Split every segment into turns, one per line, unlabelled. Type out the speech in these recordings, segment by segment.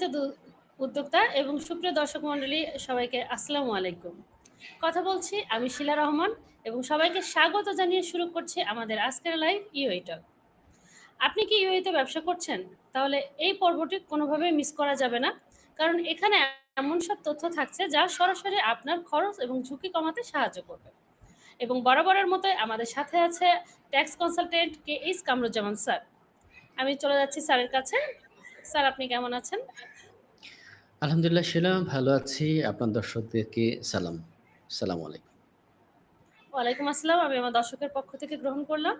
সম্মানিত উদ্যোক্তা এবং সুপ্রিয় দর্শক মণ্ডলী, সবাইকে আসসালামু আলাইকুম। কথা বলছি আমি শিলা রহমান এবং সবাইকে স্বাগত জানিয়ে শুরু করছি আমাদের আজকের লাইভ ইউএইটক আপনি কি ইউএতে ব্যবসা করছেন? তাহলে এই পর্বটি কোনোভাবে মিস করা যাবে না, কারণ এখানে এমন সব তথ্য থাকছে যা সরাসরি আপনার খরচ এবং ঝুঁকি কমাতে সাহায্য করবে। এবং বরাবরের মতোই আমাদের সাথে আছে tax consultant K H Kamruzzaman sir. আমি চলে যাচ্ছি স্যারের কাছে। স্যার আপনি কেমন আছেন?
আলহামদুলিল্লাহ শিলা ভালো আছি। আপনার দর্শকদেরকে সালাম। সালাম আলাইকুম।
ওয়ালাইকুম আসসালাম। আমি আমার দর্শকের পক্ষ থেকে গ্রহণ করলাম।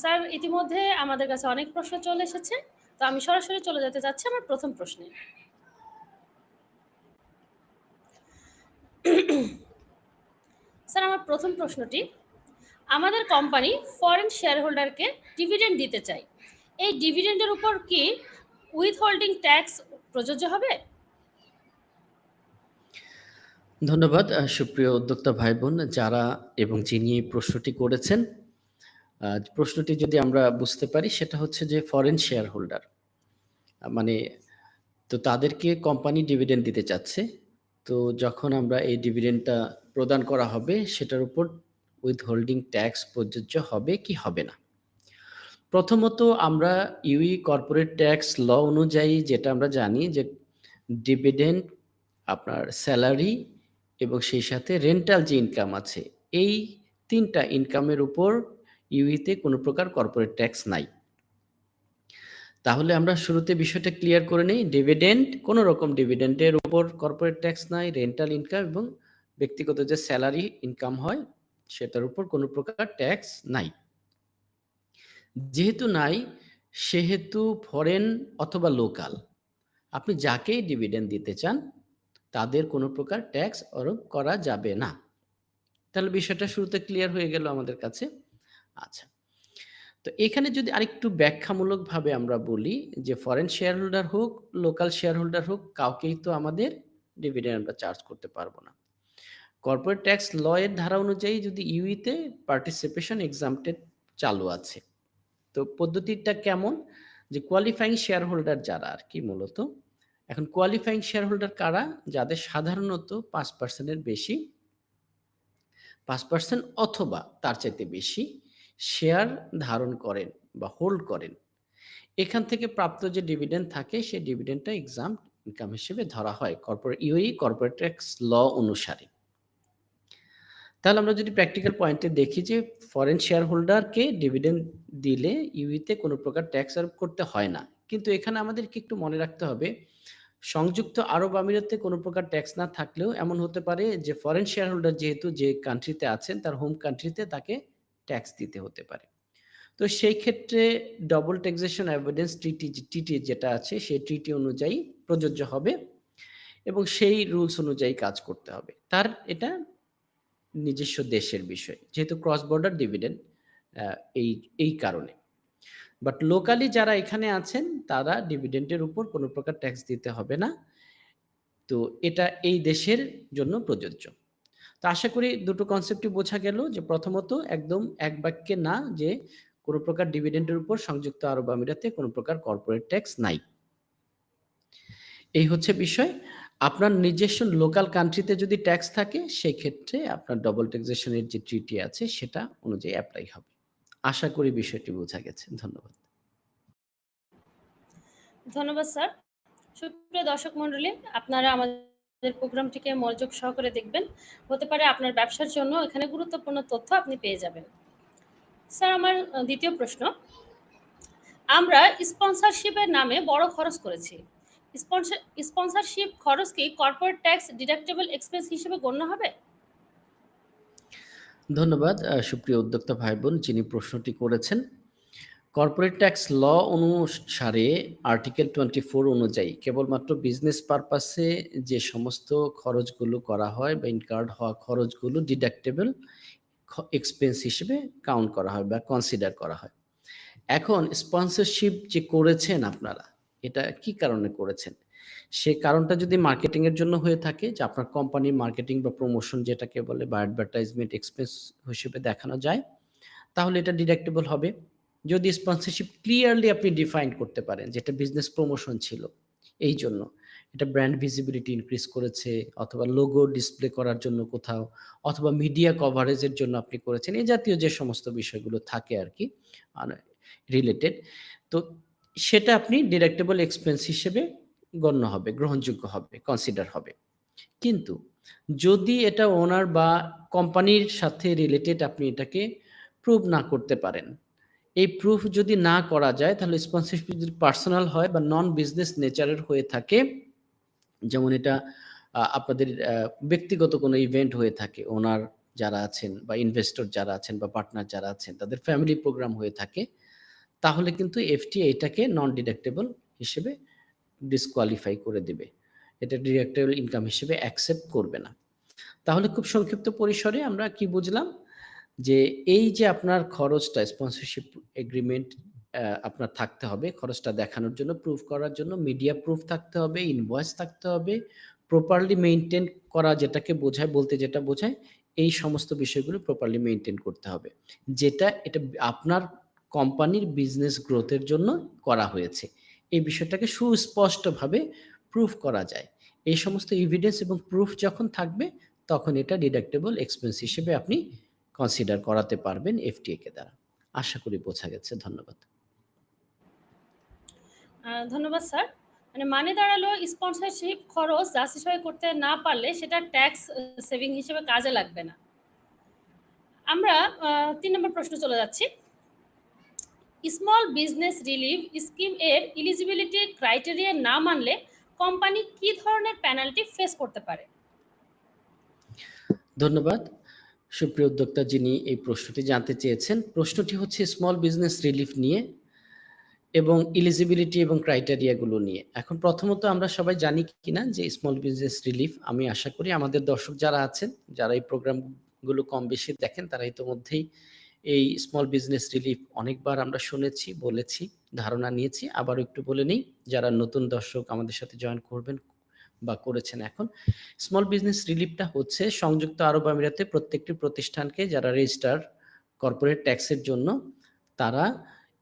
স্যার ইতিমধ্যে আমাদের কাছে অনেক প্রশ্ন চলে এসেছে। তো আমি সরাসরি চলে যেতে যাচ্ছি আমার প্রথম প্রশ্নে। স্যার আমার প্রথম প্রশ্নটি আমাদের কোম্পানি ফরেন শেয়ার হোল্ডারকে ডিভিডেন্ড দিতে চাই এই ডিভিডেন্ডের উপর কি উইথ হোল্ডিং ট্যাক্স প্রযোজ্য হবে?
ধন্যবাদ সুপ্রিয় উদ্যোক্তা ভাই বোন যারা এবং যিনি এই প্রশ্নটি করেছেন। প্রশ্নটি যদি আমরা বুঝতে পারি, সেটা হচ্ছে যে ফরেন শেয়ার হোল্ডার মানে তো তাদেরকে কোম্পানি ডিভিডেন্ড দিতে চাচ্ছে। তো যখন আমরা এই ডিভিডেন্ডটা প্রদান করা হবে, সেটার উপর উইথ হোল্ডিং ট্যাক্স প্রযোজ্য হবে কি হবে না? প্রথমত আমরা ইউই কর্পোরেট ট্যাক্স ল অনুযায়ী যেটা আমরা জানি যে ডিভিডেন্ড, আপনার স্যালারি এবং সেই সাথে রেন্টাল যে ইনকাম আছে, এই তিনটা ইনকামের উপর ইউইতে কোনো প্রকার কর্পোরেট ট্যাক্স নাই। তাহলে আমরা শুরুতে বিষয়টা ক্লিয়ার করে নিই। ডিভিডেন্ড, কোনো রকম ডিভিডেন্ডের উপর কর্পোরেট ট্যাক্স নাই, রেন্টাল ইনকাম এবং ব্যক্তিগত যে স্যালারি ইনকাম হয়, সেটার উপর কোনো প্রকার ট্যাক্স নাই। যেহেতু নাই, সেহেতু ফরেন অথবা লোকাল আপনি যাকেই ডিভিডেন্ড দিতে চান, তাদের কোনো প্রকার ট্যাক্স আরোপ করা যাবে না। তাহলে বিষয়টা শুরুতে ক্লিয়ার হয়ে গেল আমাদের কাছে। আচ্ছা তো এখানে যদি আরেকটু ব্যাখ্যামূলকভাবে আমরা বলি যে ফরেন শেয়ার হোল্ডার হোক লোকাল শেয়ার হোল্ডার হোক, কাউকেই তো আমাদের ডিভিডেন্ড আমরা চার্জ করতে পারব না। কর্পোরেট ট্যাক্স ল এর ধারা অনুযায়ী যদি ইউইতে পার্টিসিপেশন এক্সামটেড চালু আছে তো পদ্ধতিটা কেমন? যে কোয়ালিফাইং শেয়ার হোল্ডার যারা আর কি মূলত, এখন কোয়ালিফাইং শেয়ার হোল্ডার কারা? যাদের সাধারণত পাঁচ পার্সেন্টের বেশি, পাঁচ পার্সেন্ট অথবা তার চাইতে বেশি শেয়ার ধারণ করেন বা হোল্ড করেন। এখান থেকে প্রাপ্ত যে ডিভিডেন্ড থাকে, সেই ডিভিডেন্ডটা এক্সাম ইনকাম হিসেবে ধরা হয়। কর্পোরেট ইউই কর্পোরেট ট্যাক্স ল অনুসারে। তাহলে আমরা যদি প্র্যাকটিক্যাল পয়েন্টে দেখি যে ফরেন শেয়ার হোল্ডারকে ডিভিডেন্ড দিলে ইউইতে কোনো প্রকার ট্যাক্স আরোপ করতে হয় না। কিন্তু এখানে আমাদেরকে একটু মনে রাখতে হবে, সংযুক্ত আরব আমিরাতে কোনো প্রকার ট্যাক্স না থাকলেও এমন হতে পারে যে ফরেন শেয়ার হোল্ডার যেহেতু যে কান্ট্রিতে আছেন, তার হোম কান্ট্রিতে তাকে ট্যাক্স দিতে হতে পারে। তো সেই ক্ষেত্রে double taxation evidence treaty TT যেটা আছে, সেই ট্রিটি অনুযায়ী প্রযোজ্য হবে এবং সেই রুলস অনুযায়ী কাজ করতে হবে। তার এটা নিজস্ব দেশের বিষয়। যেহেতু ক্রস বর্ডার ডিভিডেন্ড এই এই কারণে। বাট লোকালি যারা এখানে আছেন, তারা ডিভিডেন্ডের উপর কোনো প্রকার ট্যাক্স দিতে হবে না। তো এটা এই দেশের জন্য প্রযোজ্য। তো আশা করি দুটো কনসেপ্টই বোঝা গেল যে প্রথমত একদম এক বাক্যে না যে কোনো প্রকার ডিভিডেন্টের উপর সংযুক্ত আরব আমিরাতে কোনো প্রকার কর্পোরেট ট্যাক্স নাই। এই হচ্ছে বিষয়। আপনার নিজস্ব লোকাল কান্ট্রিতে যদি ট্যাক্স থাকে সেই ক্ষেত্রে আপনার ডবল ট্যাক্সেশনের যে ট্রিটি আছে, সেটা অনুযায়ী অ্যাপ্লাই হবে। আশা করি বিষয়টি বোঝা গেছে। ধন্যবাদ।
ধন্যবাদ, স্যার। সুপ্রিয় দর্শক মণ্ডলী, আপনারা আমাদের প্রোগ্রামটিকে মনোযোগ সহকারে দেখবেন। হতে পারে আপনার ব্যবসার জন্য এখানে গুরুত্বপূর্ণ তথ্য আপনি পেয়ে যাবেন। স্যার, আমার দ্বিতীয় প্রশ্ন। আমরা স্পন্সরশিপের নামে বড় খরচ করেছি। স্পন্সরশিপ খরচ কি কর্পোরেট ট্যাক্স ডিডাক্টেবল এক্সপেন্স হিসেবে গণ্য হবে?
ধন্যবাদ সুপ্রিয় উদ্যোক্তা ভাই বোন যিনি প্রশ্নটি করেছেন। কর্পোরেট ট্যাক্স ল অনুসারে আর্টিকেল টোয়েন্টি ফোর অনুযায়ী কেবলমাত্র বিজনেস পারপাসে যে সমস্ত খরচগুলো করা হয় বা ইনকার্ড হওয়া খরচগুলো ডিডাক্টেবল এক্সপেন্স হিসেবে কাউন্ট করা হয় বা কনসিডার করা হয়। এখন স্পন্সরশিপ যে করেছেন আপনারা এটা কি কারণে করেছেন সে কারণটা যদি মার্কেটিং এর জন্য হয়ে থাকে, যে আপনার কোম্পানির মার্কেটিং বা প্রমোশন যেটাকে বলে বা অ্যাডভার্টাইজমেন্ট এক্সপেন্স হিসেবে দেখানো যায়, তাহলে এটা ডিডাক্টেবল হবে যদি স্পন্সরশিপ ক্লিয়ারলি আপনি ডিফাইন করতে পারেন যেটা বিজনেস প্রমোশন ছিল, এই জন্য। এটা ব্র্যান্ড ভিজিবিলিটি ইনক্রিজ করেছে, অথবা লোগো ডিসপ্লে করার জন্য কোথাও, অথবা মিডিয়া কভারেজের জন্য আপনি করেছেন। এই জাতীয় যে সমস্ত বিষয়গুলো থাকে আর কি রিলেটেড। তো সেটা আপনি ডিডাক্টেবল এক্সপেন্স হিসেবে গণ্য হবে, গ্রহণযোগ্য হবে, কনসিডার হবে। কিন্তু যদি এটা ওনার বা কোম্পানির সাথে রিলেটেড আপনি এটাকে প্রুভ না করতে পারেন। এই প্রুফ যদি না করা যায় তাহলে স্পন্সরশিপ যদি পার্সোনাল হয় বা নন বিজনেস নেচারের হয়ে থাকে, যেমন এটা আপনাদের ব্যক্তিগত কোনো ইভেন্ট হয়ে থাকে, ওনার যারা আছেন বা ইনভেস্টর যারা আছেন বা পার্টনার যারা আছেন তাদের ফ্যামিলি প্রোগ্রাম হয়ে থাকে, তাহলে কিন্তু এফটিএ এটাকে নন ডিডাক্টেবল হিসেবে ডিসকোয়ালিফাই করে দেবে এটা ডিডাক্টেবল ইনকাম হিসেবে অ্যাকসেপ্ট করবে না। তাহলে খুব সংক্ষিপ্ত পরিসরে আমরা কি বুঝলাম? যে এই যে আপনার খরচটা স্পন্সরশিপ এগ্রিমেন্ট আপনার থাকতে হবে। খরচটা দেখানোর জন্য, প্রুফ করার জন্য মিডিয়া প্রুফ থাকতে হবে, ইনভয়েস থাকতে হবে, প্রপারলি মেনটেন করা যেটাকে বোঝায়, বলতে যেটা বোঝায়, এই সমস্ত বিষয়গুলো প্রপারলি মেনটেন করতে হবে। যেটা এটা আপনার কোম্পানির বিজনেস গ্রোথের জন্য করা হয়েছে। এই বিষয়টাকে সুস্পষ্টভাবে প্রুফ করা যায়। এই সমস্ত এভিডেন্স এবং প্রুফ যখন থাকবে, তখন এটা ডিডাক্টেবল এক্সপেন্স হিসেবে আপনি কনসিডার করাতে পারবেন এফটিএ কে দ্বারা। আশা করি বোঝা গেছে। ধন্যবাদ।
ধন্যবাদ স্যার। মানে মানে দাঁড়াল স্পন্সরশিপ খরচ জাস্টিফাই করতে না পারলে সেটা ট্যাক্স সেভিং হিসেবে কাজে লাগবে না। আমরা তিন নম্বর প্রশ্ন চলে যাচ্ছি। স্মল বিজনেস রিলিফ স্কিম এর এলিজিবিলিটি ক্রাইটেরিয়া না মানলে কোম্পানি কি ধরনের পেনাল্টি ফেস করতে পারে?
ধন্যবাদ। সুপ্রিয় উদ্যোক্তা যিনি এই প্রশ্নটি জানতে চেয়েছেন। প্রশ্নটি হচ্ছে স্মল বিজনেস রিলিফ নিয়ে এবং এলিজিবিলিটি এবং ক্রাইটেরিয়াগুলো নিয়ে। এখন প্রথমত আমরা সবাই জানি কিনা যে স্মল বিজনেস রিলিফ আমি আশা করি আমাদের দর্শক যারা আছেন, যারা এই প্রোগ্রামগুলো কম বেশি দেখেন তারা ইতোমধ্যেই এই স্মল বিজনেস রিলিফ অনেকবার আমরা শুনেছি, বলেছি, ধারণা নিয়েছি। আবারও একটু বলে নিই যারা নতুন দর্শক আমাদের সাথে জয়েন করবেন বা করেছেন এখন। স্মল বিজনেস রিলিফটা হচ্ছে সংযুক্ত আরব আমিরাতে প্রত্যেকটি প্রতিষ্ঠানকে যারা রেজিস্টার কর্পোরেট ট্যাক্সের জন্য তারা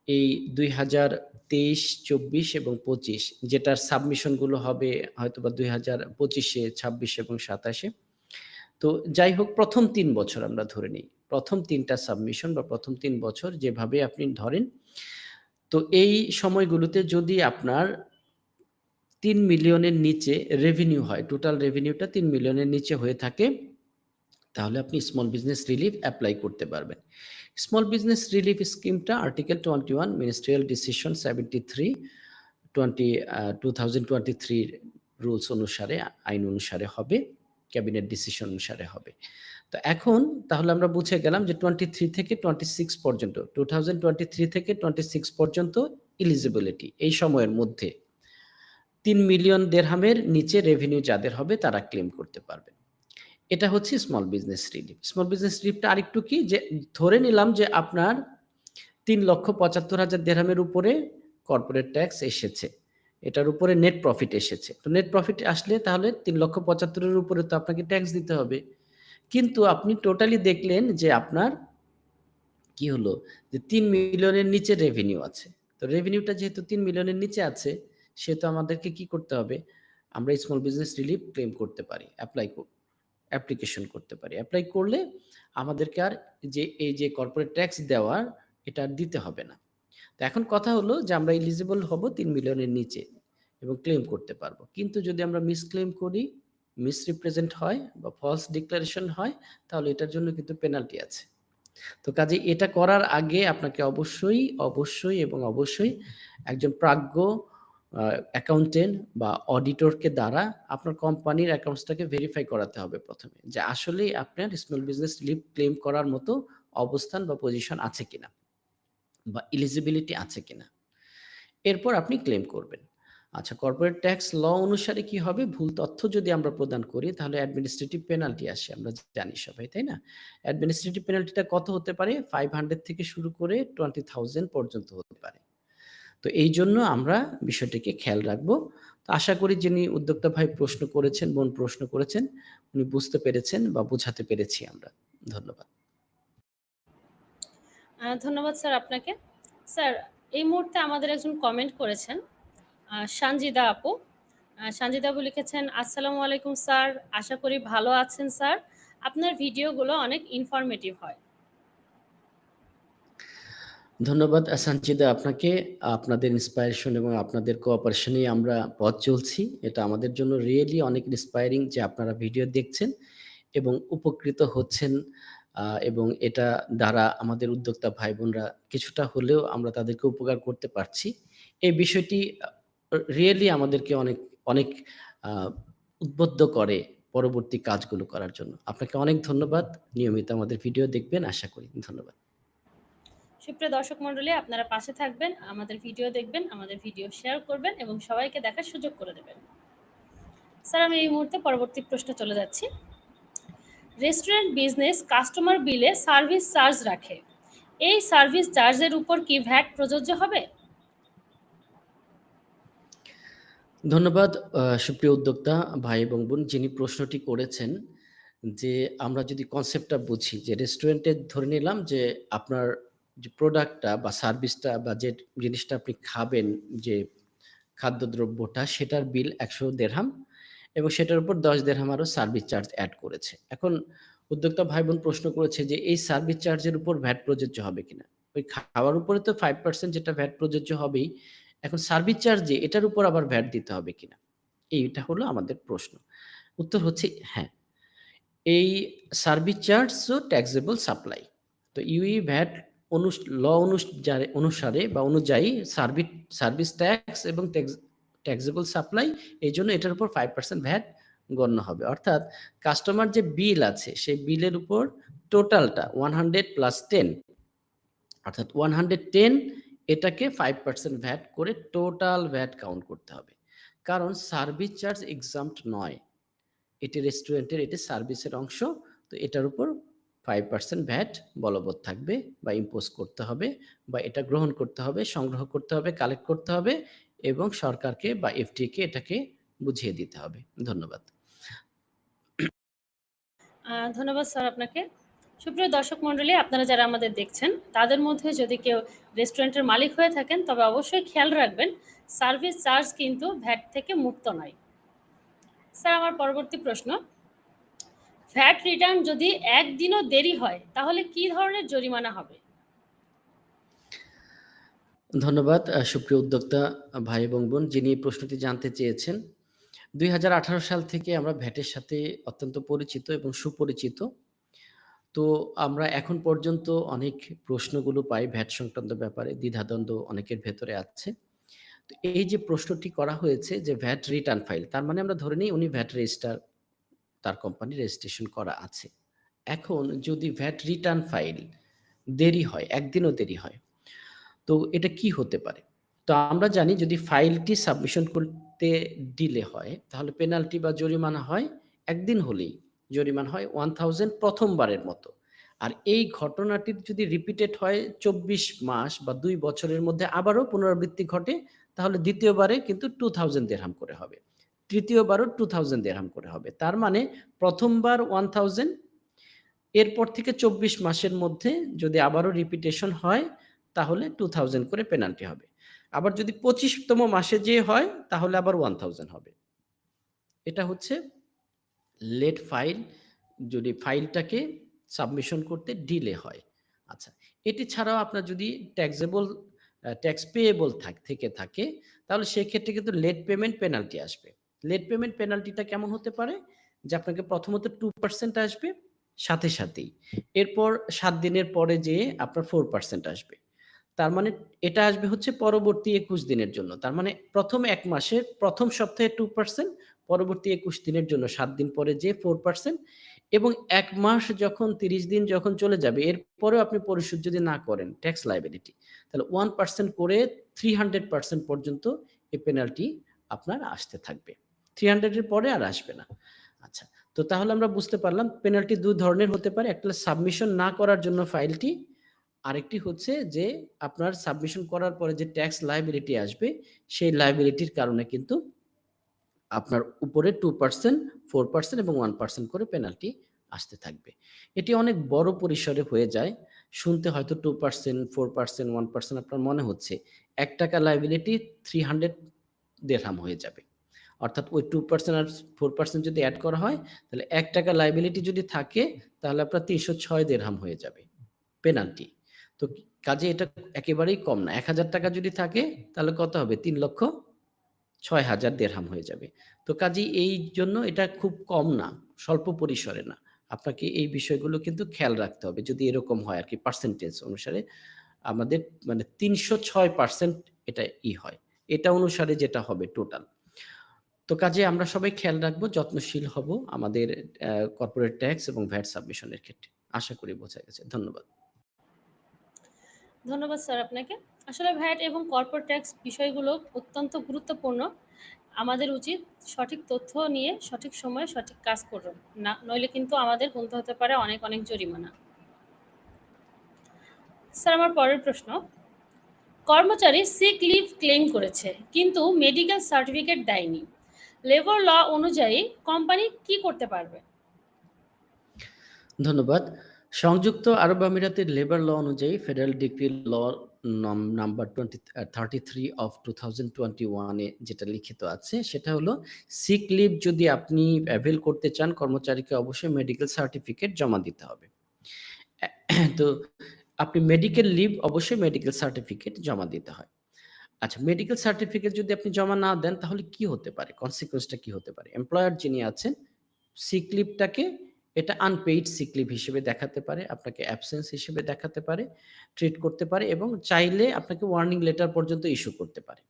এই ২০২৩, ২৪ এবং ২৫ যেটার সাবমিশনগুলো হবে হয়তোবা ২০২৫ এ, ২৬ এবং সাতাশে তো যাই হোক ১ম ৩ বছর আমরা ধরে নিই। ১ম ৩ টা সাবমিশন বা ১ম ৩ বছর যেভাবে আপনি ধরেন। তো এই সময়গুলোতে যদি আপনার তিন মিলিয়নের নিচে রেভিনিউ হয়, টোটাল রেভিনিউটা তিন মিলিয়নের নিচে হয়ে থাকে, তাহলে আপনি স্মল বিজনেস রিলিফ অ্যাপ্লাই করতে পারবেন। স্মল বিজনেস রিলিফ স্কিমটা article 21 ministerial decision 73 20 uh 2023 rules অনুসারে আইন অনুসারে হবে। ক্যাবিনেট ডিসিশন অনুসারে হবে। তো এখন তাহলে আমরা বুঝে গেলাম যে 23 থেকে 26 পর্যন্ত 2023 থেকে 26 পর্যন্ত এলিজিবিলিটি এই সময়ের মধ্যে তিন মিলিয়ন দিরহামের নিচে রেভিনিউ যাদের হবে তারা ক্লেম করতে পারবে। এটা হচ্ছে small business relief. Small business রিলিফটা আরেকটু কি যে ধরে নিলাম যে আপনার ৩,৭৫,০০০ দিরহামের উপরে কর্পোরেট ট্যাক্স এসেছে। এটার উপরে নেট প্রফিট এসেছে। তো নেট প্রফিট আসলে তাহলে তিন লক্ষ পঁচাত্তরের উপরে তো আপনাকে ট্যাক্স দিতে হবে। কিন্তু আপনি টোটালি দেখলেন যে আপনার কি হলো যে তিন মিলিয়নের নিচে রেভিনিউ আছে। তো রেভিনিউটা যেহেতু তিন মিলিয়নের নিচে আছে সেহেতু আমাদেরকে কি করতে হবে? আমরা স্মল বিজনেস রিলিফ ক্লেম করতে পারি। অ্যাপ্লাই অ্যাপ্লিকেশন করতে পারি। অ্যাপ্লাই করলে আমাদেরকে আর যে এই যে কর্পোরেট ট্যাক্স দেওয়ার এটা আর দিতে হবে না। তো এখন কথা হলো যে আমরা এলিজিবল হব তিন মিলিয়নের নিচে এবং ক্লেম করতে পারব কিন্তু যদি আমরা মিসক্লেম করি, মিসরিপ্রেজেন্ট হয় বা ফলস ডিক্লারেশন হয় তাহলে এটার জন্য কিন্তু পেনাল্টি আছে। তো কাজে এটা করার আগে আপনাকে অবশ্যই, অবশ্যই এবং অবশ্যই একজন প্রাজ্ঞ অ্যাকাউন্টেন্ট বা অডিটরকে দ্বারা আপনার কোম্পানির অ্যাকাউন্টসটাকে ভেরিফাই করাতে হবে প্রথমে যে আসলেই আপনার স্মল বিজনেস রিলিফ ক্লেম করার মতো অবস্থান বা পজিশন আছে কিনা বা এলিজিবিলিটি আছে কিনা। এরপর আপনি ক্লেম করবেন। আচ্ছা কর্পোরেট ট্যাক্স ল অনুসারে কি হবে? ভুল তথ্য যদি আমরা প্রদান করি তাহলে অ্যাডমিনিস্ট্রেটিভ পেনাল্টি আসে। আমরা জানি সবাই, তাই না? অ্যাডমিনিস্ট্রেটিভ পেনাল্টিটা কত হতে পারে? 500 থেকে শুরু করে 20,000 পর্যন্ত হতে পারে। তো এই জন্য আমরা বিষয়টিকে খেয়াল রাখব। তো আশা করি যিনি উদ্যোক্তা ভাই প্রশ্ন করেছেন, বোন প্রশ্ন করেছেন, উনি বুঝতে পেরেছেন বা বোঝাতে পেরেছি আমরা। ধন্যবাদ।
ধন্যবাদ স্যার আপনাকে। স্যার এই মুহূর্তে আমাদের একজন কমেন্ট করেছেন সানজিদা আপু। সানজিদা আপু লিখেছেন, "আসসালামু আলাইকুম স্যার। আশা করি ভালো আছেন স্যার। আপনার ভিডিওগুলো অনেক ইনফরমেটিভ হয়।"
ধন্যবাদ সানজিদা আপনাকে। আপনাদের ইন্সপায়ারেশন এবং আপনাদের কোঅপারেশনেই আমরা পথ চলছি। এটা আমাদের জন্য রিয়েলি অনেক ইন্সপায়ারিং যে আপনারা ভিডিও দেখছেন এবং উপকৃত হচ্ছেন এবং এটা দ্বারা আমাদের উদ্যোক্তা ভাই-বোনরা কিছুটা হলেও আমরা তাদেরকে উপকার করতে পারছি। এই বিষয়টি রিয়েলি আমাদেরকে অনেক, অনেক উদ্বুদ্ধ করে পরবর্তী কাজগুলো করার জন্য। আপনাকে অনেক ধন্যবাদ। নিয়মিত আমাদের ভিডিও দেখবেন আশা করি। ধন্যবাদ।
সুপ্রিয় দর্শক মণ্ডলী আপনারা পাশে থাকবেন, আমাদের ভিডিও দেখবেন, আমাদের ভিডিও শেয়ার করবেন এবং সবাইকে দেখার সুযোগ করে দেবেন। স্যার আমি এই মুহূর্তে পরবর্তী প্রশ্নে চলে যাচ্ছি। রেস্টুরেন্ট বিজনেস কাস্টমার বিলে সার্ভিস চার্জ রাখে। এই সার্ভিস চার্জের উপর কি ভ্যাট প্রযোজ্য হবে?
ধন্যবাদ সুপ্রিয় উদ্যোক্তা, ভাই এবং বোন যিনি প্রশ্নটি করেছেন যে আমরা যদি কনসেপ্টটা বুঝি, যে রেস্টুরেন্টে ধরে নিলাম যে আপনার যে প্রোডাক্টটা বা সার্ভিসটা বা যে জিনিসটা আপনি খাবেন, যে খাদ্যদ্রব্যটা, সেটার বিল একশো দেড়হাম এবং সেটার উপর ১০ দেরহাম আরও সার্ভিস চার্জ অ্যাড করেছে। এখন উদ্যোক্তা ভাই-বোন প্রশ্ন করেছে যে এই সার্ভিস চার্জের উপর ভ্যাট প্রযোজ্য হবে কিনা? ওই খাওয়ার উপরে তো ফাইভ পার্সেন্ট যেটা ভ্যাট প্রযোজ্য হবেই। এখন সার্ভিস চার্জে এটার উপর আবার ভ্যাট দিতে হবে কিনা? এইটা হলো আমাদের প্রশ্ন। উত্তর হচ্ছে হ্যাঁ। এই সার্ভিস চার্জও ট্যাক্সেবল সাপ্লাই। তো ইউই ভ্যাট অনু ল অনুসারে বা অনুযায়ী সার্ভিস সার্ভিস ট্যাক্স এবং ট্যাক্স ট্যাক্সেবল সাপ্লাই এই জন্য এটার উপর ফাইভ পার্সেন্ট ভ্যাট গণ্য হবে। অর্থাৎ কাস্টমার যে বিল আছে, সেই বিলের উপর টোটালটা 100 প্লাস টেন অর্থাৎ 110 এটাকে ফাইভ পার্সেন্ট ভ্যাট করে টোটাল ভ্যাট কাউন্ট করতে হবে। কারণ সার্ভিস চার্জ এক্সাম্পট নয়। এটি রেস্টুরেন্টের এটি সার্ভিসের অংশ। তো এটার উপর ফাইভ পার্সেন্ট ভ্যাট বলবৎ থাকবে বা ইম্পোজ করতে হবে বা এটা গ্রহণ করতে হবে, সংগ্রহ করতে হবে, কালেক্ট করতে হবে এবং সরকারকে বা এফডিএ কে এটাকে বুঝিয়ে দিতে হবে। ধন্যবাদ।
ধন্যবাদ স্যার আপনাকে। সুপ্রিয় দর্শক মণ্ডলী আপনারা যারা আমাদের দেখছেন, তাদের মধ্যে যদি কেউ রেস্টুরেন্টের মালিক হয়ে থাকেন তবে অবশ্যই খেয়াল রাখবেন সার্ভিস চার্জ কিন্তু ভ্যাট থেকে মুক্ত নয়। স্যার আমার পরবর্তী প্রশ্ন, ভ্যাট রিটার্ন যদি একদিনও দেরি হয় তাহলে কি ধরনের জরিমানা হবে?
ধন্যবাদ সুপ্রিয় উদ্যোক্তা ভাই এবং বোন যিনি প্রশ্নটি জানতে চেয়েছেন। ২০১৮ সাল থেকে আমরা ভ্যাটের সাথে অত্যন্ত পরিচিত এবং সুপরিচিত। তো আমরা এখন পর্যন্ত অনেক প্রশ্নগুলো পাই ভ্যাট সংক্রান্ত ব্যাপারে দ্বিধাদ্বন্দ্ব অনেকের ভেতরে আছে। তো এই যে প্রশ্নটি করা হয়েছে যে ভ্যাট রিটার্ন ফাইল তার মানে আমরা ধরে নিই উনি ভ্যাট রেজিস্টার তার কোম্পানি রেজিস্ট্রেশন করা আছে। এখন যদি ভ্যাট রিটার্ন ফাইল দেরি হয়, একদিনও দেরি হয়, তো এটা কি হতে পারে? তো আমরা জানি যদি ফাইলটি সাবমিশন করতে ডিলে হয় তাহলে পেনাল্টি বা জরিমানা হয় একদিন হলেই জরিমানা হয় 1000 প্রথম বারের মতো। আর এই ঘটনাটির যদি রিপিটেড হয় ২৪ মাস বা দুই বছরের মধ্যে আবারও পুনরাবৃত্তি ঘটে, তাহলে দ্বিতীয়বারে কিন্তু 2000 দেরহাম করে হবে। তৃতীয়বারও 2000 দেরহাম করে হবে। তার মানে প্রথমবার 1000 এরপর থেকে ২৪ মাসের মধ্যে যদি আবারও রিপিটেশন হয়, তাহলে 2000 করে পেনাল্টি হবে। আবার যদি পঁচিশতম মাসে যেয়ে হয়, তাহলে আবার 1000 হবে। এটা হচ্ছে লেট ফাইল যদি ফাইলটাকে সাবমিশন করতে ডিলে হয়। আচ্ছা, এটি ছাড়াও আপনার যদি ট্যাক্সেবল ট্যাক্স পেয়েবল থাক থেকে থাকে তাহলে সেক্ষেত্রে কিন্তু লেট পেমেন্ট পেনাল্টি আসবে। লেট পেমেন্ট পেনাল্টিটা কেমন হতে পারে? যে আপনাকে প্রথমত 2% আসবে সাথে সাথেই। এরপর সাত দিনের পরে যেয়ে আপনার 4% আসবে। তার মানে এটা আসবে হচ্ছে পরবর্তী ২১ দিনের জন্য। তার মানে প্রথম এক মাসের প্রথম সপ্তাহে 2% পরবর্তী ২১ দিনের জন্য সাত দিন পরে যে ফোর পার্সেন্ট এবং এক মাস যখন ৩০ দিন যখন চলে যাবে এরপরেও আপনি পরিশোধ যদি না করেন ট্যাক্স লায়াবিলিটি তাহলে ওয়ান পার্সেন্ট করে 300% পর্যন্ত এই পেনাল্টি আপনার আসতে থাকবে। থ্রি হান্ড্রেডের পরে আর আসবে না। আচ্ছা, তো তাহলে আমরা বুঝতে পারলাম পেনাল্টি দু ধরনের হতে পারে। একটা সাবমিশন না করার জন্য ফাইলটি। আরেকটি হচ্ছে যে আপনার সাবমিশন করার পরে যে ট্যাক্স লায়াবিলিটি আসবে সেই লায়াবিলিটির কারণে কিন্তু আপনার উপরে 2%, 4% এবং ওয়ান পার্সেন্ট করে পেনাল্টি আসতে থাকবে। এটি অনেক বড় পরিসরে হয়ে যায়। শুনতে হয়তো 2%, 4%, 1% আপনার মনে হচ্ছে। ৳১ লায়াবিলিটি 300 দেরহাম হয়ে যাবে। অর্থাৎ ওই টু পার্সেন্ট আর ফোর পার্সেন্ট যদি অ্যাড করা হয়, তাহলে এক টাকা লায়াবিলিটি যদি থাকে, তাহলে আপনার ৩০৬ দিরহাম হয়ে যাবে। পেনাল্টি। তো কাজে এটা একেবারেই কম না। ৳১,০০০ যদি থাকে, তাহলে কত হবে? ৩,০৬,০০০ দেড়হাম হয়ে যাবে। তো কাজেই এইজন্য এটা খুব কম না, স্বল্প পরিসরে না। আপনাকে এই বিষয়গুলো কিন্তু খেয়াল রাখতে হবে। যদি এরকম হয় আর কি পার্সেন্টেজ অনুসারে আমাদের মানে ৩০৬% এটা ই হয়। এটা অনুসারে যেটা হবে টোটাল। তো কাজে আমরা সবাই খেয়াল রাখব, যত্নশীল হব আমাদের কর্পোরেট ট্যাক্স এবং ভ্যাট সাবমিশনের ক্ষেত্রে। আশা করি বোঝা গেছে। ধন্যবাদ।
ধন্যবাদ স্যার আপনাকে। আসলে ভ্যাট এবং কর্পোরেট ট্যাক্স বিষয়গুলো অত্যন্ত গুরুত্বপূর্ণ। আমাদের উচিত সঠিক তথ্য নিয়ে সঠিক সময়ে সঠিক কাজ করুন। না নইলে কিন্তু আমাদের গুনতে হতে পারে অনেক, অনেক জরিমানা। স্যার আমার পরের প্রশ্ন। কর্মচারী সিক লিভ ক্লেইম করেছে, কিন্তু মেডিকেল সার্টিফিকেট দেয়নি। লেবার ল অনুযায়ী কোম্পানি কি করতে পারবে?
ধন্যবাদ। সংযুক্ত আরব আমিরাতের লেবার ল অনুযায়ী ফেডারেল ডিগ্রি ল নম number twenty thirty three of two thousand twenty ওয়ানে যেটা লিখিত আছে, সেটা হলো সিক লিভ যদি আপনি অ্যাভেল করতে চান, কর্মচারীকে অবশ্যই মেডিকেল সার্টিফিকেট জমা দিতে হবে। তো আপনি মেডিকেল লিভ অবশ্যই মেডিকেল সার্টিফিকেট জমা দিতে হয়। আচ্ছা মেডিকেল সার্টিফিকেট যদি আপনি জমা না দেন, তাহলে কি হতে পারে? কনসিকুয়েন্স টা কি হতে পারে? এমপ্লয়ার যিনি আছেন সিক লিভটাকে এটা আনপেইড সিক লিভ হিসেবে দেখাতে পারে, আপনাকে অ্যাবসেন্স হিসেবে দেখাতে পারে, ট্রিট করতে পারে এবং চাইলে আপনাকে ওয়ার্নিং লেটার পর্যন্ত ইস্যু করতে পারে।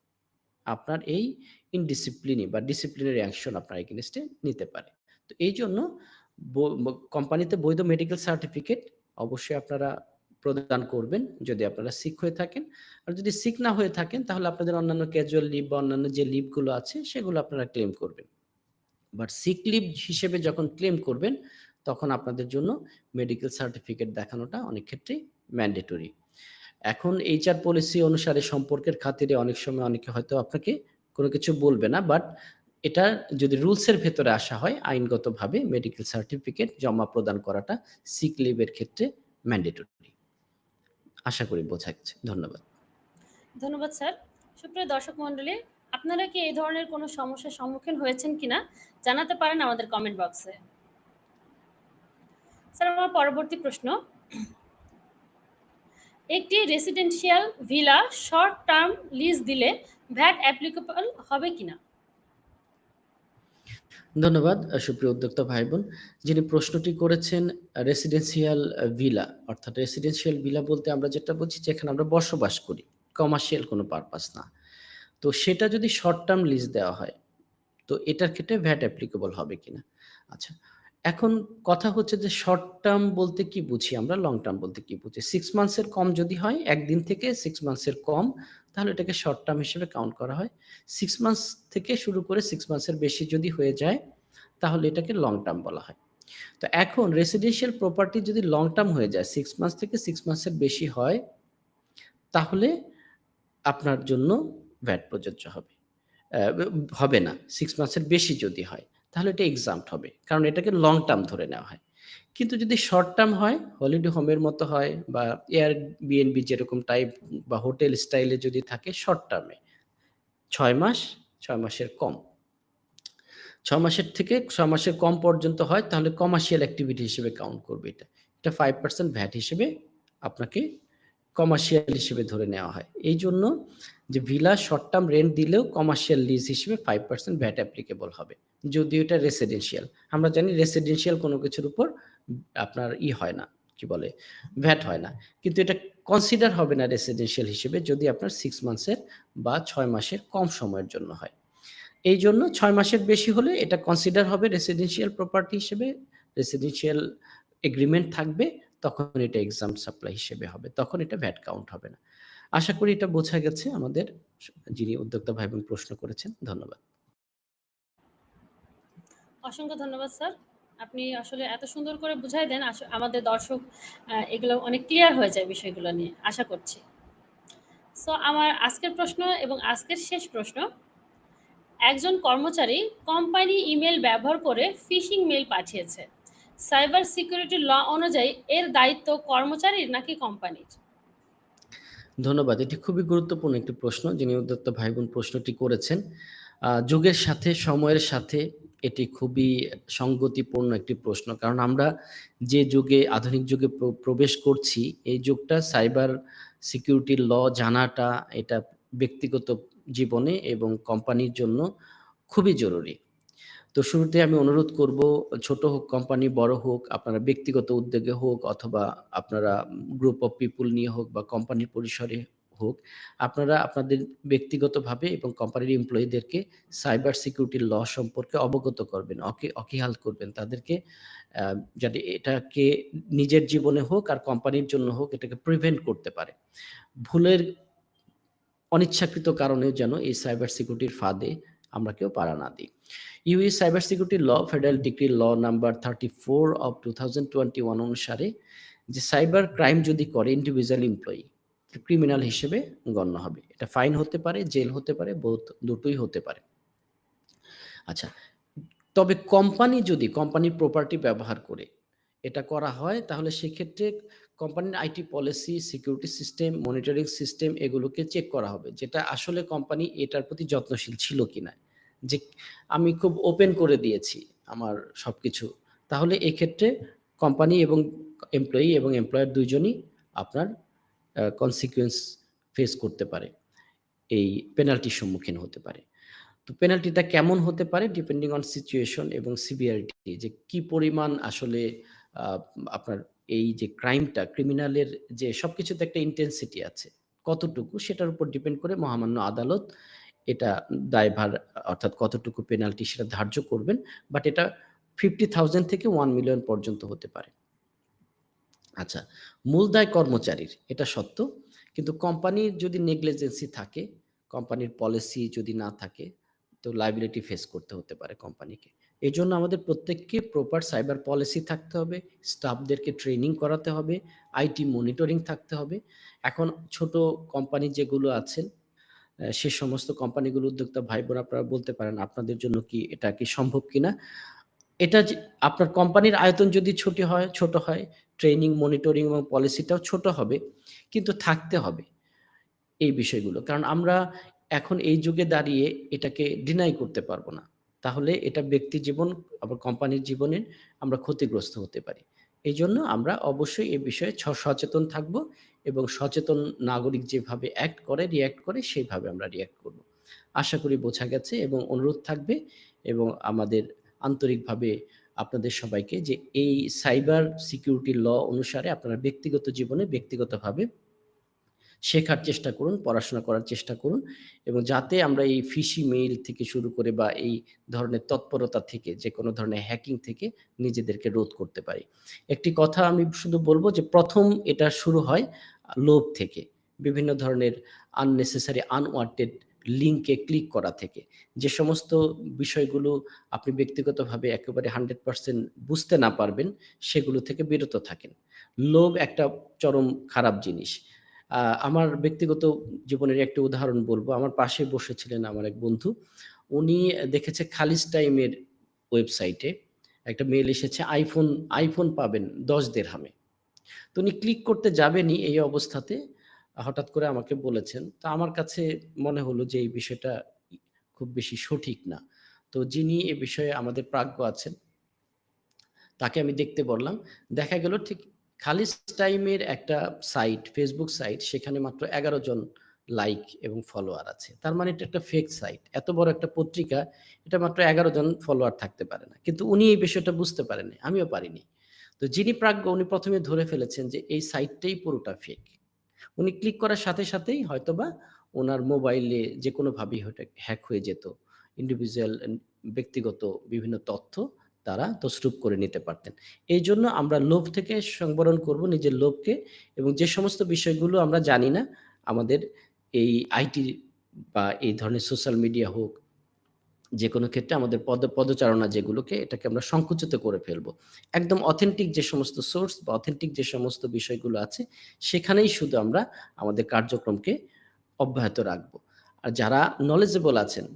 আপনার এই ইনডিসিপ্লিনি বা ডিসিপ্লিনারি অ্যাকশন আপনার এগেইনস্ট এ নিতে পারে। তো এই জন্য কোম্পানিতে বৈধ মেডিকেল সার্টিফিকেট অবশ্যই আপনারা প্রদান করবেন যদি আপনারা সিক হয়ে থাকেন। আর যদি সিক না হয়ে থাকেন তাহলে আপনাদের অন্যান্য ক্যাজুয়াল লিভ বা অন্যান্য যে লিভগুলো আছে সেগুলো আপনারা ক্লেম করবেন। বাট সিক লিভ হিসেবে যখন ক্লেম করবেন তখন আপনাদের জন্য মেডিকেল সার্টিফিকেট দেখানোটা অনেক ক্ষেত্রেই ম্যান্ডেটরি। এখন এইচআর পলিসি অনুসারে সম্পর্কের খাতিরে অনেক সময় অনেকে হয়তো আপনাকে কোনো কিছু বলবে না। বাট এটা যদি রুলস এর ভেতরে আসা হয় আইনগতভাবে মেডিকেল সার্টিফিকেট জমা প্রদান করাটা সিক লিভ এর ক্ষেত্রে ম্যান্ডেটরি। আশা করি বোঝা গেছে। ধন্যবাদ।
ধন্যবাদ স্যার। সুপ্রিয় দর্শক মণ্ডলী, আপনারা কি এই ধরনের কোনো সমস্যার সম্মুখীন হয়েছেন কিনা জানাতে পারেন আমাদের কমেন্ট বক্সে। স্যার আমার পরবর্তী প্রশ্ন। একটি residential villa short term lease দিলে ভ্যাট অ্যাপ্লিকেবল হবে কিনা?
ধন্যবাদ সুপ্রিয় উদ্যোক্তা ভাই-বোন। যিনি প্রশ্নটি করেছেন রেসিডেন্সিয়াল ভিলা অর্থাৎ রেসিডেন্সিয়াল ভিলা বলতে আমরা যেটা বুঝি যেখানে আমরা বসবাস করি। কমার্শিয়াল কোনো পারপাস না। তো সেটা যদি শর্ট টার্ম লিজ দেওয়া হয়, তো এটার ক্ষেত্রে ভ্যাট অ্যাপ্লিকেবল হবে কিনা? আচ্ছা, এখন কথা হচ্ছে যে শর্ট টার্ম বলতে কি বুঝি আমরা? লং টার্ম বলতে কি বুঝি? সিক্স মান্থসের কম যদি হয়, একদিন থেকে সিক্স মান্থস এর কম, তাহলে এটাকে শর্ট টার্ম হিসেবে কাউন্ট করা হয়। সিক্স মান্থস থেকে শুরু করে সিক্স মান্থসের বেশি যদি হয়ে যায়, তাহলে এটাকে লং টার্ম বলা হয়। তো এখন রেসিডেন্সিয়াল প্রপার্টি যদি লং টার্ম হয়ে যায়, সিক্স মান্থস থেকে সিক্স মান্থসের বেশি হয়, তাহলে আপনার জন্য ভ্যাট প্রযোজ্য হবে। হবে না। সিক্স মান্থসের বেশি যদি হয়, তাহলে এটা এক্সাম্পট হবে। কারণ এটাকে লং টার্ম ধরে নেওয়া হয়। কিন্তু যদি শর্ট টার্ম হয়, হলিডে হোমের মতো হয় বা Airbnb যেরকম টাইপ বা হোটেল স্টাইলে যদি থাকে শর্ট টার্মে ছয় মাস, ছয় মাসের কম। ৬ মাসের থেকে ৬ মাসের কম পর্যন্ত হয় তাহলে কমার্শিয়াল অ্যাক্টিভিটি হিসেবে কাউন্ট করবে এটা। এটা ফাইভ পার্সেন্ট ভ্যাট হিসেবে আপনাকে কমার্শিয়াল হিসেবে ধরে নেওয়া হয়। এই জন্য যে ভিলা শর্ট টার্ম রেন্ট দিলেও কমার্শিয়াল লিজ হিসেবে ফাইভ পার্সেন্ট ভ্যাট অ্যাপ্লিকেবল হবে। যদিও এটা রেসিডেন্সিয়াল। আমরা জানি রেসিডেন্সিয়াল কোনো কিছুর উপর আপনার ই হয় না, কি বলে? ভ্যাট হয় না। কিন্তু এটা কনসিডার হবে না রেসিডেন্সিয়াল হিসেবে যদি আপনার সিক্স মান্থসের বা ছয় মাসের কম সময়ের জন্য হয়। এই জন্য ছয় মাসের বেশি হলে এটা কনসিডার হবে রেসিডেন্সিয়াল প্রপার্টি হিসেবে, রেসিডেন্সিয়াল এগ্রিমেন্ট থাকবে, তখন এটা এক্সাম সাপ্লাই হিসেবে হবে। তখন এটা ভ্যাট কাউন্ট হবে না। আশা করি এটা বোঝা গেছে আমাদের যিনি উদ্যোক্তা ভাই-বোন প্রশ্ন করেছেন। ধন্যবাদ।
অসংখ্য ধন্যবাদ স্যার। আপনি আসলে এত সুন্দর করে বুঝাই দেন আমাদের দর্শক এগুলো অনেক ক্লিয়ার হয়ে যায় বিষয়গুলো নিয়ে, আশা করছি। সো আমার আজকের প্রশ্ন এবং আজকের শেষ প্রশ্ন। একজন কর্মচারী কোম্পানি ইমেল ব্যবহার করে ফিশিং মেল পাঠিয়েছে। সাইবার সিকিউরিটি ল অনুযায়ী এর দায়িত্ব কর্মচারীর নাকি কোম্পানির?
ধন্যবাদ। এটি খুবই গুরুত্বপূর্ণ একটি প্রশ্ন যিনি উদ্যোক্তা ভাই-বোন প্রশ্নটি করেছেন। যুগের সাথে সময়ের সাথে এটি খুবই সঙ্গতিপূর্ণ একটি প্রশ্ন। কারণ আমরা যে যুগে আধুনিক যুগে প্রবেশ করছি, এই যুগটা সাইবার সিকিউরিটি ল জানাটা এটা ব্যক্তিগত জীবনে এবং কোম্পানির জন্য খুবই জরুরি। তো শুরুতে আমি অনুরোধ করব ছোট হোক কোম্পানি, বড় হোক, আপনারা ব্যক্তিগত উদ্যোগে হোক অথবা আপনারা গ্রুপ অফ পিপুল নিয়ে হোক বা কোম্পানির পরিসরে হোক, আপনারা আপনাদের ব্যক্তিগতভাবে এবং কোম্পানির এমপ্লয়িদেরকে সাইবার সিকিউরিটির ল সম্পর্কে অবগত করবেন। অকি অকিহাল করবেন। তাদেরকে যাতে এটাকে নিজের জীবনে হোক আর কোম্পানির জন্য হোক এটাকে প্রিভেন্ট করতে পারে। ভুলের অনিচ্ছাকৃত কারণেও যেন এই সাইবার সিকিউরিটির ফাঁদে আমরা কেউ পাড়া না দিই। US cyber security law federal decree law number 34 of 2021 অনুসারে যে সাইবার ক্রাইম যদি করে ইন্ডিভিজুয়াল এমপ্লয়ি ক্রিমিনাল হিসেবে গণ্য হবে। এটা ফাইন হতে পারে, জেল হতে পারে, বোথ দুটোই হতে পারে। আচ্ছা, তবে কোম্পানি যদি কোম্পানির প্রপার্টি ব্যবহার করে এটা করা হয় তাহলে সেক্ষেত্রে কোম্পানির IT policy, security system, monitoring system এগুলোকে চেক করা হবে। যেটা আসলে কোম্পানি এটার প্রতি যত্নশীল ছিল কিনা। যে আমি খুব ওপেন করে দিয়েছি আমার সবকিছু। তাহলে এক্ষেত্রে কোম্পানি এবং এমপ্লয়ি এবং এমপ্লয়ার দুজনই আপনার কনসিকুয়েন্স ফেস করতে পারে। এই পেনাল্টির সম্মুখীন হতে পারে। তো পেনাল্টিটা কেমন হতে পারে ডিপেন্ডিং অন সিচুয়েশন এবং সিভিয়ারিটি যে কি পরিমাণ আসলে আপনার এই যে ক্রাইমটা ক্রিমিনালের যে সবকিছুতে একটা ইনটেনসিটি আছে। কতটুকু সেটার উপর ডিপেন্ড করে মহামান্য আদালত এটা দায়ভার অর্থাৎ কতটুকু পেনাল্টি সেটা ধার্য করবেন। বাট এটা 50,000 থেকে ওয়ান মিলিয়ন পর্যন্ত হতে পারে। আচ্ছা, মূল দায় কর্মচারীর এটা সত্য। কিন্তু কোম্পানির যদি নেগলিজেন্সি থাকে, কোম্পানির পলিসি যদি না থাকে, তো লায়াবিলিটি ফেস করতে হতে পারে কোম্পানিকে। এই জন্য আমাদের প্রত্যেককে প্রপার সাইবার পলিসি থাকতে হবে, স্টাফদেরকে ট্রেনিং করাতে হবে, আইটি মনিটরিং থাকতে হবে। এখন ছোট কোম্পানি যেগুলো আছেন, সে সমস্ত কোম্পানিগুলো উদ্যোক্তা ভাই-বোন আপনারা বলতে পারেন আপনাদের জন্য কি এটা কি সম্ভব কিনা? এটা আপনার কোম্পানির আয়তন যদি ছোটি হয় ছোট হয়, ট্রেনিং, মনিটরিং এবং পলিসিটাও ছোট হবে। কিন্তু থাকতে হবে এই বিষয়গুলো। কারণ আমরা এখন এই যুগে দাঁড়িয়ে এটাকে ডিনাই করতে পারব না। তাহলে এটা ব্যক্তি জীবন আবার কোম্পানির জীবনের আমরা ক্ষতিগ্রস্ত হতে পারি। এই জন্য আমরা অবশ্যই এ বিষয়ে সচেতন থাকব এবং সচেতন নাগরিক যেভাবে অ্যাক্ট করে, রিঅ্যাক্ট করে সেইভাবে আমরা রিঅ্যাক্ট করব। আশা করি বোঝা গেছে এবং অনুরোধ থাকবে এবং আমাদের আন্তরিকভাবে আপনাদের সবাইকে যে এই সাইবার সিকিউরিটি ল অনুসারে আপনারা ব্যক্তিগত জীবনে ব্যক্তিগতভাবে শেখার চেষ্টা করুন, পড়াশোনা করার চেষ্টা করুন এবং যাতে আমরা এই ফিশি মেইল থেকে শুরু করে বা এই ধরনের তৎপরতা থেকে যে কোনো ধরনের হ্যাকিং থেকে নিজেদেরকে রোধ করতে পারি। একটি কথা আমি শুধু বলব যে প্রথম এটা শুরু হয় লোভ থেকে। বিভিন্ন ধরনের আননেসেসারি unwanted লিঙ্কে ক্লিক করা থেকে। যে সমস্ত বিষয়গুলো আপনি ব্যক্তিগতভাবে একেবারে 100% বুঝতে না পারবেন, সেগুলো থেকে বিরত থাকেন। লোভ একটা চরম খারাপ জিনিস। আমার ব্যক্তিগত জীবনের একটি উদাহরণ বলব আমার পাশে বসেছিলেন আমার এক বন্ধু। উনি দেখেছে খালিজ টাইমের ওয়েবসাইটে একটা মেল এসেছে আইফোন, আইফোন পাবেন ১০ দিরহামে। তো উনি ক্লিক করতে যাবেনই এই অবস্থাতে হঠাৎ করে আমাকে বলেছেন। তো আমার কাছে মনে হলো যে এই বিষয়টা খুব বেশি সঠিক না। তো যিনি এ বিষয়ে আমাদের প্রাজ্ঞ আছেন তাকে আমি দেখতে বললাম। দেখা গেল ঠিক খালিজ টাইমের একটা সাইট, ফেসবুক সাইট সেখানে মাত্র ১১ জন লাইক এবং ফলোয়ার আছে। তার মানে এটা একটা ফেক সাইট। এত বড় একটা পত্রিকা, এটা মাত্র ১১ জন ফলোয়ার থাকতে পারে না। কিন্তু উনি এই বিষয়টা বুঝতে পারেননি। আমিও পারিনি। তো যিনি প্রাজ্ঞ উনি প্রথমে ধরে ফেলেছেন যে এই সাইটটাই পুরোটা ফেক। উনি ক্লিক করার সাথে সাথেই হয়তোবা ওনার মোবাইলে যে কোনোভাবেই হ্যাক হয়ে যেত। ইন্ডিভিজুয়াল ব্যক্তিগত বিভিন্ন তথ্য তারা তসরূপ করে নিতে পারতেন। এই জন্য আমরা লোভ থেকে সংবরণ করব নিজের লোভকে এবং যে সমস্ত বিষয়গুলো আমরা জানি না, আমাদের এই আইটি বা এই ধরনের সোশ্যাল মিডিয়া হোক, যেকোনো ক্ষেত্রে আমাদের পদ পদচারণা যেগুলোকে এটাকে আমরা সংকুচিত করে ফেলব। একদম অথেন্টিক যে সমস্ত সোর্স বা অথেন্টিক যে সমস্ত বিষয়গুলো আছে, সেখানেই শুধু আমরা আমাদের কার্যক্রমকে অব্যাহত রাখব। আর যারা নলেজেবল আছেন,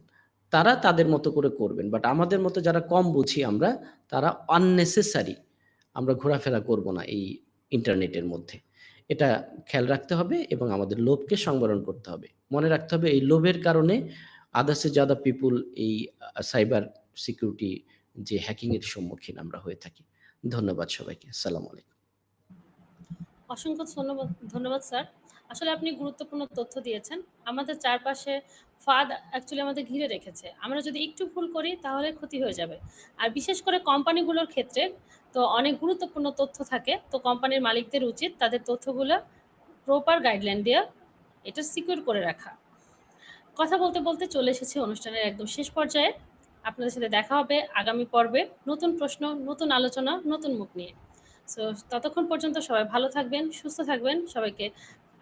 তারা তাদের মতো করে করবেন। বাট আমাদের মতো যারা কম বুঝি আমরা, তারা unnecessary আমরা ঘোরাফেরা করব না এই ইন্টারনেটের মধ্যে। এটা খেয়াল রাখতে হবে এবং আমাদের লোভকে সংবরণ করতে হবে। মনে রাখতে হবে এই লোভের কারণে আদার্সে যাদা পিপুল এই uh, সাইবার সিকিউরিটি যে হ্যাকিংয়ের সম্মুখীন আমরা হয়ে থাকি। ধন্যবাদ সবাইকে। সালাম আলাইকুম।
অসংখ্য ধন্যবাদ ধন্যবাদ স্যার। আসলে আপনি গুরুত্বপূর্ণ তথ্য দিয়েছেন। আমাদের চারপাশে ফাঁদ অ্যাকচুয়ালি আমাদের ঘিরে রেখেছে। আমরা যদি একটু ভুল করি তাহলে ক্ষতি হয়ে যাবে। আর বিশেষ করে কোম্পানিগুলোর ক্ষেত্রে তো অনেক গুরুত্বপূর্ণ তথ্য থাকে। তো কোম্পানির মালিকদের উচিত তাদের তথ্যগুলো প্রপার গাইডলাইন দিয়ে এটা সিকিউর করে রাখা। কথা বলতে, বলতে চলে এসেছে অনুষ্ঠানের একদম শেষ পর্যায়ে। আপনাদের সাথে দেখা হবে আগামী পর্বে। নতুন প্রশ্ন, নতুন আলোচনা, নতুন মুখ নিয়ে। সো ততক্ষণ পর্যন্ত সবাই ভালো থাকবেন, সুস্থ থাকবেন। সবাইকে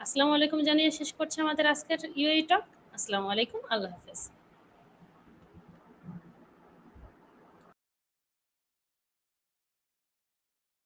আসসালামু আলাইকুম জানিয়ে শেষ করছে আমাদের আজকের ইউএই টক। আসসালামু আলাইকুম। আল্লাহ হাফেজ।